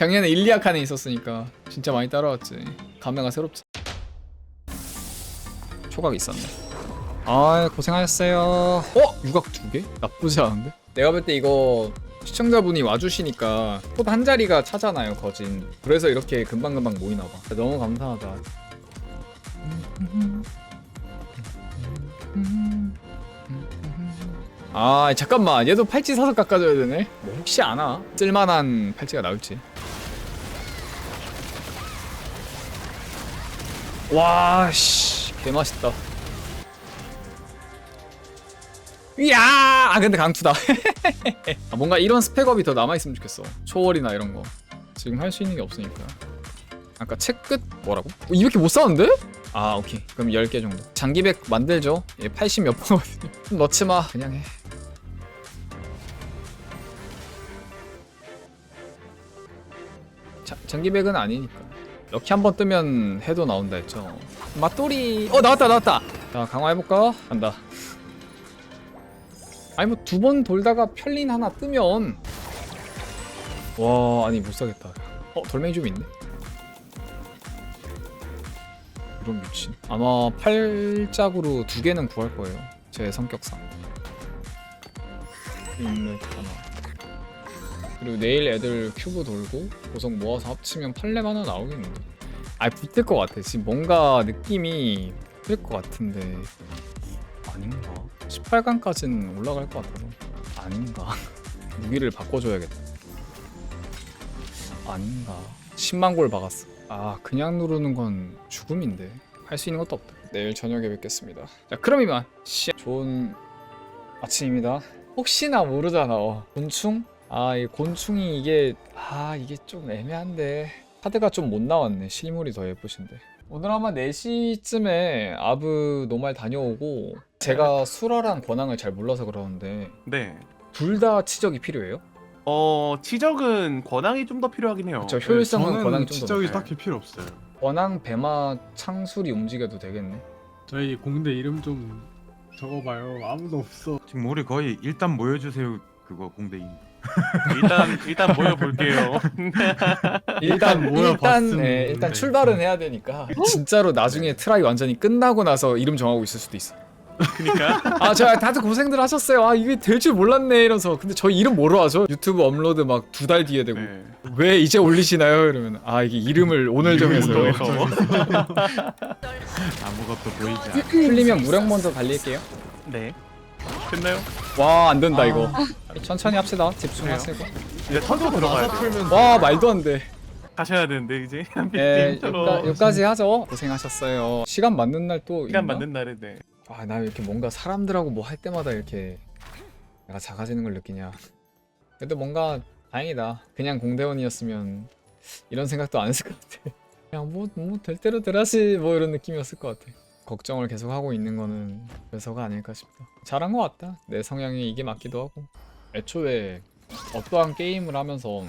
작년에 1, 2학 칸에 있었으니까 진짜 많이 따라왔지. 감회가 새롭지. 초각 있었네. 아 고생하셨어요. 어? 유각 두 개? 나쁘지 않은데? 내가 볼 때 이거 시청자분이 와주시니까 톱 한 자리가 차잖아요 거진. 그래서 이렇게 금방금방 모이나 봐. 너무 감사하다. 아 잠깐만. 얘도 팔찌 사서 깎아줘야 되네? 뭐 혹시 아나? 쓸만한 팔찌가 나올지 와 씨 개맛있다. 이야! 아 근데 강투다. 아, 뭔가 이런 스펙업이 더 남아있으면 좋겠어. 초월이나 이런 거. 지금 할 수 있는 게 없으니까. 아까 책 끝? 뭐라고? 어, 이렇게 못 사는데? 아 오케이. 그럼 10개 정도. 장기백 만들죠. 얘 80 몇 번거든요 좀 넣지 마. 그냥 해. 자, 장기백은 아니니까 럭키 한번 뜨면 해도 나온다 했죠. 맞돌이. 어 나왔다 나왔다. 자 강화해볼까? 간다. 아니 뭐 두 번 돌다가 편린 하나 뜨면. 와 아니 못 사겠다. 어 돌멩이 좀 있네? 이런 미친. 아마 팔짝으로 두 개는 구할 거예요. 제 성격상. 인맥 하나 그리고 내일 애들 큐브 돌고 고성 모아서 합치면 팔렘 하나 나오겠는데 아 붙을 것 같아. 지금 뭔가 느낌이 붙을 것 같은데. 아닌가? 18강까지는 올라갈 것 같아서. 아닌가? 무기를 바꿔줘야겠다. 아닌가? 10만 골 박았어. 아 그냥 누르는 건 죽음인데. 할 수 있는 것도 없다. 내일 저녁에 뵙겠습니다. 자 그럼 이만. 씨 좋은 아침입니다. 혹시나 모르잖아. 어. 곤충? 아 이 곤충이 이게 아 이게 좀 애매한데 카드가 좀 못 나왔네 실물이 더 예쁘신데 오늘 아마 4시쯤에 아브 노말 다녀오고 제가 수라랑 권항을 잘 몰라서 그러는데 네. 둘 다 치적이 필요해요? 어 치적은 권항이 좀 더 필요하긴 해요. 저 효율성은 저는 권항이 좀 더 지적이 높아요. 딱히 필요 없어요. 권항, 배마, 창술이 움직여도 되겠네 저희 공대 이름 좀 적어봐요. 아무도 없어. 지금 우리 거의 일단 모여주세요 그거 공대인 일단 일단 모여 볼게요. 일단 모여 일단 봤으면 예, 일단 네. 출발은 해야 되니까 진짜로 나중에 트라이 완전히 끝나고 나서 이름 정하고 있을 수도 있어 그러니까 아, 저 다들 고생들 하셨어요. 아, 이게 될 줄 몰랐네 이러면서. 근데 저희 이름 뭐로 하죠? 유튜브 업로드 막 두 달 뒤에 되고. 네. 왜 이제 올리시나요? 이러면 아, 이게 이름을 오늘. 정해서. 아무것도 보이지 않아 풀리면 무력 먼저 달릴게요. 네. 됐나요? 와, 안 된다 이거. 천천히 합시다. 집중하시고. 이제 터져 들어가야 돼. 와, 말도 안 돼. 가셔야 되는데 이제 예, 팀처럼 여기까, 여기까지 하죠. 고생하셨어요. 시간 맞는 날 또 시간 있나? 맞는 날에 네. 아, 나 이렇게 뭔가 사람들하고 뭐 할 때마다 이렇게 내가 작아지는 걸 느끼냐. 그래도 뭔가 다행이다. 그냥 공대원이었으면 이런 생각도 안 했을 것 같아. 그냥 뭐 뭐 될 대로 되라시 뭐 이런 느낌이었을 것 같아. 걱정을 계속 하고 있는 거는 그래서가 아닐까 싶다. 잘한 것 같다. 내 성향이 이게 맞기도 하고. 애초에 어떠한 게임을 하면서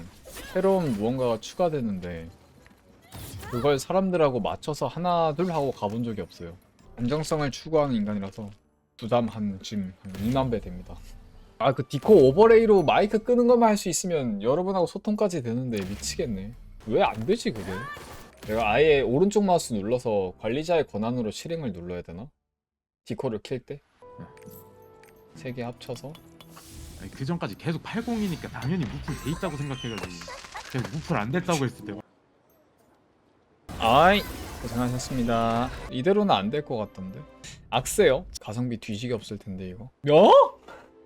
새로운 무언가가 추가되는데 그걸 사람들하고 맞춰서 하나 둘 하고 가본 적이 없어요. 안정성을 추구하는 인간이라서 부담 한 지금 한 2만 배 됩니다. 아 그 디코 오버레이로 마이크 끄는 것만 할 수 있으면 여러분하고 소통까지 되는데 미치겠네. 왜 안 되지 그게? 내가 아예 오른쪽 마우스 눌러서 관리자의 권한으로 실행을 눌러야 되나? 디코를 킬 때? 세 개 합쳐서 아니, 그 전까지 계속 80이니까 당연히 무풀 돼 있다고 생각해가지고 계속 무풀 안 됐다고 했을 때 아이 고생하셨습니다. 이대로는 안 될 것 같던데. 악세요? 가성비 뒤지게 없을 텐데 이거. 야?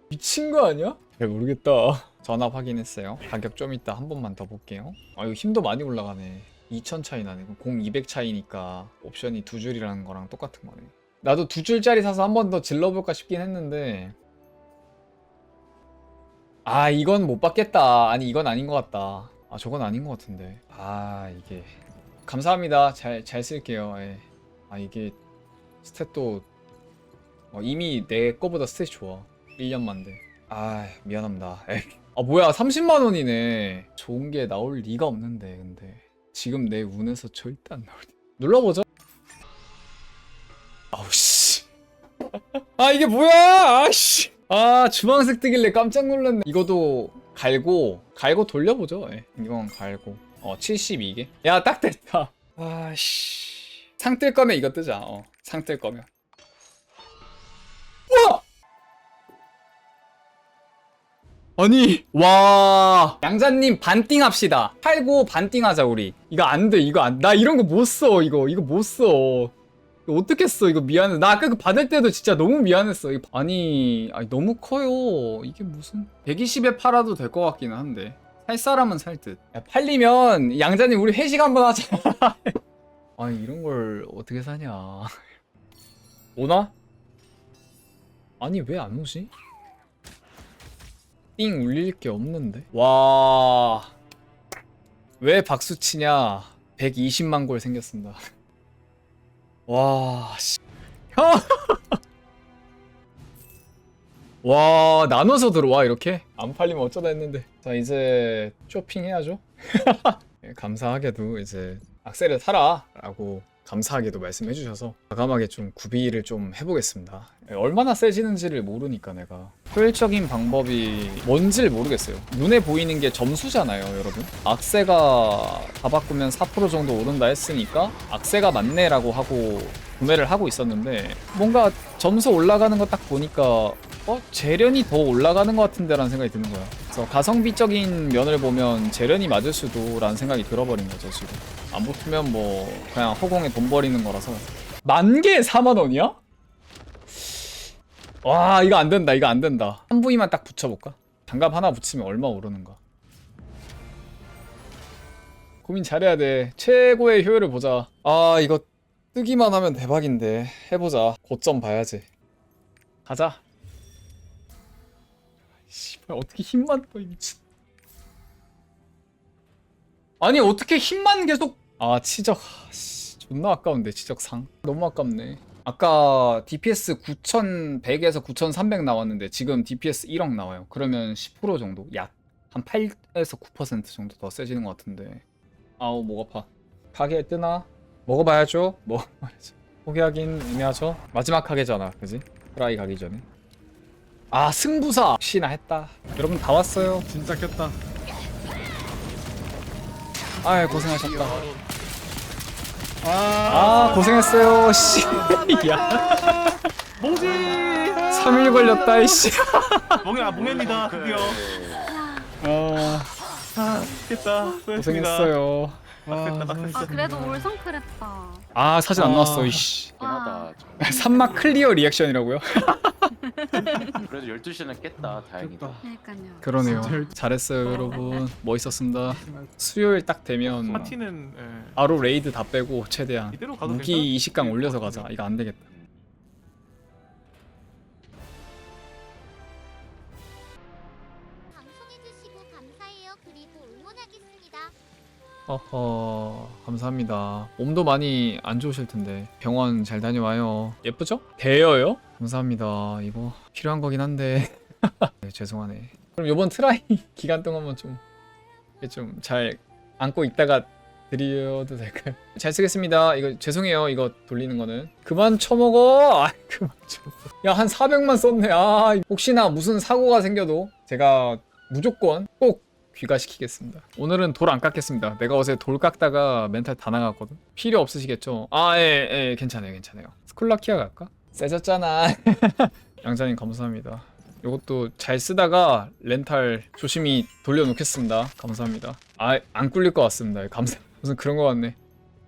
미친 거 아니야? 잘 모르겠다. 전압 확인했어요. 가격 좀 이따 한 번만 더 볼게요. 아 이거 힘도 많이 올라가네. 2000 차이 나네. 공200 차이니까 옵션이 두 줄이라는 거랑 똑같은 거네. 나도 두 줄짜리 사서 한 번 더 질러볼까 싶긴 했는데 아 이건 못 받겠다. 아니 이건 아닌 것 같다. 아 저건 아닌 것 같은데. 아 이게 감사합니다. 잘, 잘 쓸게요. 예. 아, 이게 스탯도 어, 이미 내 거보다 스탯이 좋아. 1년 만데. 아, 미안합니다. 에이. 아, 뭐야. 30만 원이네. 좋은 게 나올 리가 없는데, 근데. 지금 내 운에서 절대 안 나올 리 눌러보죠. 아우, 씨. 아, 이게 뭐야! 아씨. 아, 주황색 뜨길래 깜짝 놀랐네. 이거도 갈고, 갈고 돌려보죠. 예. 이건 갈고. 어 72개 야 딱 됐다 아씨 상 뜰 거면 이거 뜨자 어 상 뜰 거면 아니. 와. 양자님 반띵 합시다. 팔고 반띵 하자 우리. 이거 안돼 이거 안 나 이런 거 못 써 이거. 이거 못써. 이거 어떻게 써 이거 미안해. 나 아까 그 받을 때도 진짜 너무 미안했어. 이거 아니, 아니 너무 커요. 이게 무슨 120에 팔아도 될 것 같기는 한데. 살 사람은 살듯. 팔리면 양자님 우리 회식 한번 하자. 아니 이런 걸 어떻게 사냐. 오나? 아니 왜 안 오지? 띵 울릴 게 없는데 와 왜 박수 치냐 120만 골 생겼습니다 와, 씨. 형! 와, 나눠서 들어와, 이렇게? 안 팔리면 어쩌다 했는데. 자, 이제 쇼핑해야죠. 예, 감사하게도 이제 악셀을 사라! 라고 감사하게도 말씀해 주셔서 과감하게 좀 구비를 좀 해보겠습니다. 예, 얼마나 세지는지를 모르니까 내가. 효율적인 방법이 뭔지를 모르겠어요. 눈에 보이는 게 점수잖아요, 여러분. 악세가 다 바꾸면 4% 정도 오른다 했으니까 악세가 맞네라고 하고 구매를 하고 있었는데 뭔가 점수 올라가는 거 딱 보니까 어 재련이 더 올라가는 것 같은데 라는 생각이 드는 거야. 그래서 가성비적인 면을 보면 재련이 맞을 수도 라는 생각이 들어버린 거죠 지금. 안 붙으면 뭐 그냥 허공에 돈 버리는 거라서 만 개에 4만 원이야? 와 이거 안 된다 이거 안 된다. 한 부위만 딱 붙여볼까? 장갑 하나 붙이면 얼마 오르는가? 고민 잘해야 돼. 최고의 효율을 보자. 아 이거 뜨기만 하면 대박인데. 해보자. 고점 봐야지. 가자. 씨발 어떻게 힘만 떠 미친 아니 어떻게 힘만 계속 아 치적. 아, 씨, 존나 아까운데 치적상. 너무 아깝네 아까 DPS 9100에서 9300 나왔는데 지금 DPS 1억 나와요. 그러면 10% 정도? 약 한 8에서 9% 정도 더 세지는 것 같은데. 아우 목 아파. 가게 뜨나? 먹어봐야죠. 먹어봐야죠 포기하긴 애매하죠. 마지막 가게잖아 그지? 프라이 가기 전에. 아 승부사! 혹시나 했다. 여러분 다 왔어요. 진짜 깼다. 아이 고생하셨다 아 고생했어요 씨 야 몽지 3일 걸렸다 이씨 몽야 몽입니다 드디어 아아 됐다 수고했습니다 고생했어요 빡셌다 빡셌어 아 그래도 올 성클했다. 아 사진 안 아. 나왔어 이씨 와. 하다. 산막 클리어 리액션이라고요? 그래도 12시는 깼다. 다행이다. 그러니까요. 그러네요 잘했어요 여러분 멋있었습니다 수요일 딱 되면 파티는 예, 바로 레이드 다 빼고 최대한 이대로 가도 무기 괜찮을 20강 올려서 것 가자. 이거 안 되겠다 방송해주시고 감사해요. 그리고 응원하겠습니다. 어허 감사합니다. 몸도 많이 안 좋으실 텐데. 병원 잘 다녀와요. 예쁘죠? 대여요? 감사합니다. 이거 필요한 거긴 한데. 네, 죄송하네. 그럼 요번 트라이 기간 동안만 좀잘 안고 있다가 드려도 될까요? 잘 쓰겠습니다. 이거 죄송해요. 이거 돌리는 거는. 그만 쳐먹어! 아 그만 쳐야한 400만 썼네. 아 혹시나 무슨 사고가 생겨도 제가 무조건 꼭 귀가시키겠습니다. 오늘은 돌 안 깎겠습니다. 내가 어제 돌 깎다가 멘탈 다 나갔거든. 필요 없으시겠죠? 아, 예, 예, 괜찮아요, 괜찮아요. 스콜라키아 갈까? 세졌잖아. 양자님 감사합니다. 이것도 잘 쓰다가 렌탈 조심히 돌려놓겠습니다. 감사합니다. 아, 안 꿀릴 것 같습니다. 감사. 무슨 그런 것 같네.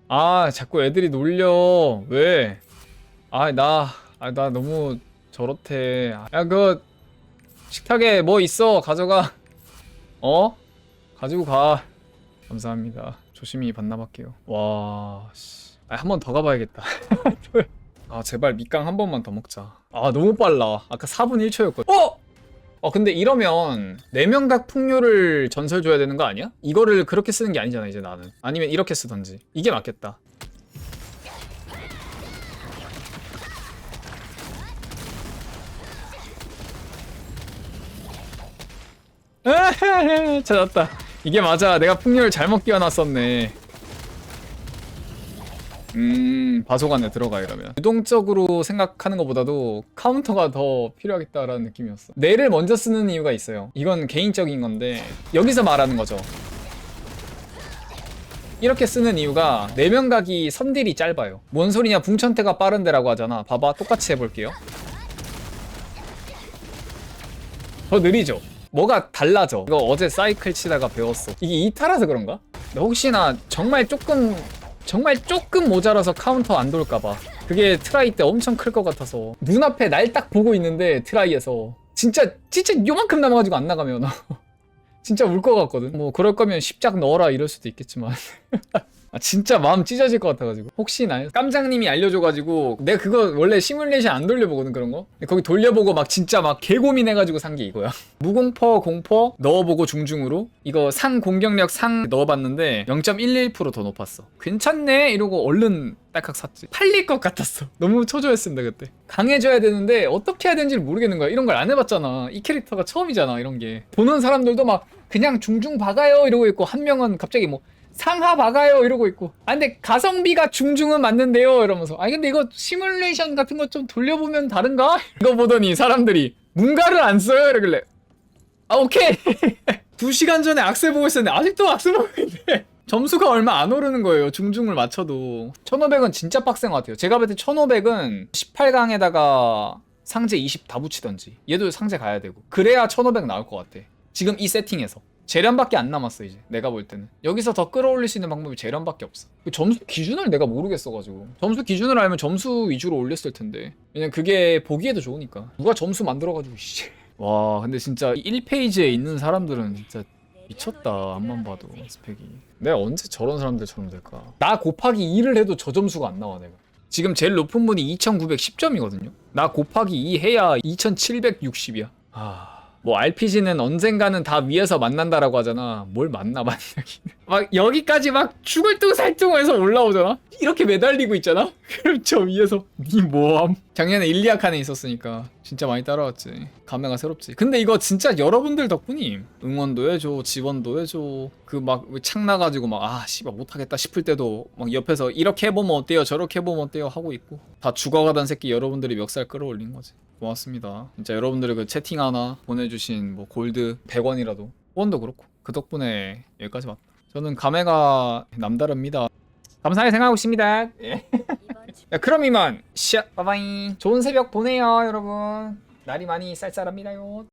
아, 자꾸 애들이 놀려. 왜? 아, 나, 아, 나 너무 저렇대. 야, 그 식탁에 뭐 있어? 가져가. 어? 가지고 가. 감사합니다. 조심히 반납할게요. 와, 씨. 아, 한 번 더 가봐야겠다. 아, 제발 밑강 한 번만 더 먹자. 아, 너무 빨라. 아까 4분 1초였거든. 어? 어, 근데 이러면 내명각 풍요를 전설 줘야 되는 거 아니야? 이거를 그렇게 쓰는 게 아니잖아, 이제 나는. 아니면 이렇게 쓰던지. 이게 맞겠다. 에헤헤, 찾았다. 이게 맞아. 내가 풍류를 잘못 끼워놨었네. 음, 바속 안에 들어가 이러면. 유동적으로 생각하는 것보다도 카운터가 더 필요하겠다라는 느낌이었어. 뇌를 먼저 쓰는 이유가 있어요. 이건 개인적인 건데 여기서 말하는 거죠. 이렇게 쓰는 이유가 내면각이 선딜이 짧아요 뭔 소리냐 붕천태가 빠른데라고 하잖아 봐봐 똑같이 해볼게요 더 느리죠 뭐가 달라져? 이거 어제 사이클 치다가 배웠어. 이게 이타라서 그런가? 근데 혹시나 정말 조금 정말 조금 모자라서 카운터 안 돌까봐. 그게 트라이 때 엄청 클 것 같아서. 눈앞에 날 딱 보고 있는데 트라이에서. 진짜 진짜 요만큼 남아가지고 안 나가면. 진짜 울 것 같거든. 뭐 그럴 거면 십작 넣어라 이럴 수도 있겠지만 아, 진짜 마음 찢어질 것 같아가지고. 혹시나 깜장님이 알려줘가지고 내가 그거 원래 시뮬레이션 안 돌려보거든 그런 거? 거기 돌려보고 막 진짜 막 개고민해가지고 산 게 이거야. 무공퍼 공퍼 넣어보고 중중으로 이거 상 공격력 상 넣어봤는데 0.11%더 높았어. 괜찮네? 이러고 얼른 딸칵 샀지. 팔릴 것 같았어. 너무 초조했습니다 그때. 강해져야 되는데 어떻게 해야 되는지 를 모르겠는 거야. 이런 걸 안 해봤잖아. 이 캐릭터가 처음이잖아 이런 게. 보는 사람들도 막 그냥 중중 박아요 이러고 있고 한 명은 갑자기 뭐 상하 박아요 이러고 있고. 아 근데 가성비가 중중은 맞는데요 이러면서. 아니 근데 이거 시뮬레이션 같은 거 좀 돌려보면 다른가? 이거 보더니 사람들이 문가를 안 써요 이러길래. 아 오케이. 두 시간 전에 악세 보고 있었는데 아직도 악세 보고 있는데. 점수가 얼마 안 오르는 거예요 중중을 맞춰도. 1500은 진짜 빡센 것 같아요. 제가 볼 때 1500은 18강에다가 상제 20 다 붙이던지. 얘도 상제 가야 되고. 그래야 1500 나올 것 같아. 지금 이 세팅에서 재련밖에 안 남았어 이제. 내가 볼 때는. 여기서 더 끌어올릴 수 있는 방법이 재련밖에 없어. 그 점수 기준을 내가 모르겠어가지고. 점수 기준을 알면 점수 위주로 올렸을 텐데. 왜냐면 그게 보기에도 좋으니까. 누가 점수 만들어가지고 씨. 와 근데 진짜 1페이지에 있는 사람들은 진짜 미쳤다 앞만 봐도 스펙이. 내가 언제 저런 사람들처럼 될까? 나 곱하기 2를 해도 저 점수가 안 나와 내가. 지금 제일 높은 분이 2910점이거든요? 나 곱하기 2 해야 2760이야. 아... 뭐 RPG는 언젠가는 다 위에서 만난다라고 하잖아. 뭘 만나 만나기. 막 여기까지 막 죽을 둥 살둥해서 올라오잖아. 이렇게 매달리고 있잖아. 그럼 저 위에서 니 뭐함? 작년에 일리아 칸에 있었으니까 진짜 많이 따라왔지. 감회가 새롭지. 근데 이거 진짜 여러분들 덕분임. 응원도 해줘, 지원도 해줘. 그 막 창 나가지고 막 아 씨발 못하겠다 싶을 때도 막 옆에서 이렇게 해보면 어때요, 저렇게 해보면 어때요 하고 있고 다 죽어가던 새끼 여러분들이 멱살 끌어올린 거지. 고맙습니다. 진짜 여러분들의 그 채팅 하나 보내주신 뭐 골드 100원이라도 후원도 그렇고 그 덕분에 여기까지 왔다. 저는 감회가 남다릅니다. 감사하게 생각하고 있습니다. 예. 야, 그럼 이만 샷 빠바이 좋은 새벽 보내요 여러분. 날이 많이 쌀쌀합니다요.